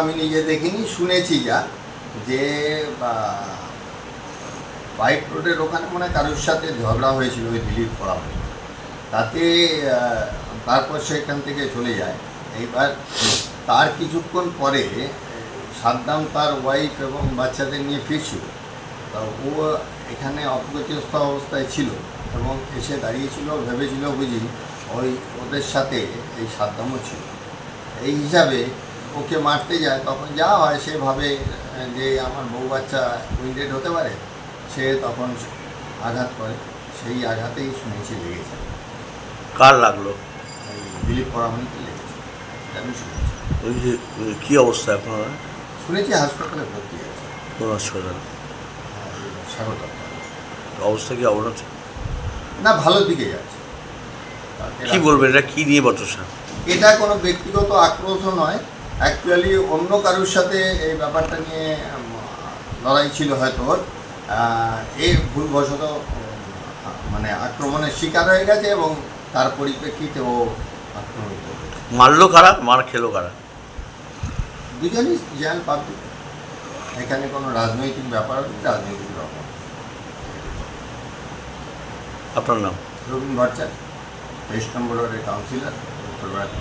আমি নিজে দেখিনি, শুনেছি যা, যে বাইক রোডের ওখানে মনে কারোর সাথে ঝগড়া হয়েছিল ওই ডিলিট দিলীপ পড়াবে তাতে তারপর সেখান থেকে চলে যায়। এইবার তার কিছুক্ষণ পরে সাদ্দাম তার ওয়াইফ এবং বাচ্চাদের নিয়ে ফিরছিল। তা ও এখানে অপ্রতিস্থ অবস্থায় ছিল এবং এসে দাঁড়িয়েছিল, ভেবেছিল বুঝি ওই ওদের সাথে এই সাদ্দামও ছিল। এই হিসাবে ওকে মারতে যায় তখন যা হয় সে ভাবে যে আমার বউ বাচ্চা উইন্ডেড হতে পারে সে তখন আঘাত করে। সেই আঘাতেই শুনেছি লেগেছে। কার লাগল? দিলীপ পরামনিকে লেগেছে। আমি শুনেছি। ওই যে কি অবস্থা আপনারা? শুনেছি হাসপাতালে ভর্তি আছে কোন হাসপাতাল? স্বাগত অবস্থা কি অবনতি? না ভালোর দিকে যাচ্ছে কি বলবেন এটা কি নিয়ে বচসা এটা কোনো ব্যক্তিগত আক্রোশও নয়। অ্যাকচুয়ালি অন্য কারোর সাথে এই ব্যাপারটা নিয়ে লড়াই ছিল হয়তো এই ভুলবশত মানে আক্রমণের শিকার হয়ে গেছে এবং তার পরিপ্রেক্ষিতে ও আক্রমিত মারলো কারা? মার খেলো কারা? দুজনই জেনারেল পাবলিক। এখানে কোনো রাজনৈতিক ব্যাপার নেই রাজনৈতিক ব্যাপার। আপনার নাম? রবীন ভট্টাচার্য তেইশ নম্বর ওয়ার্ডের কাউন্সিলর। correct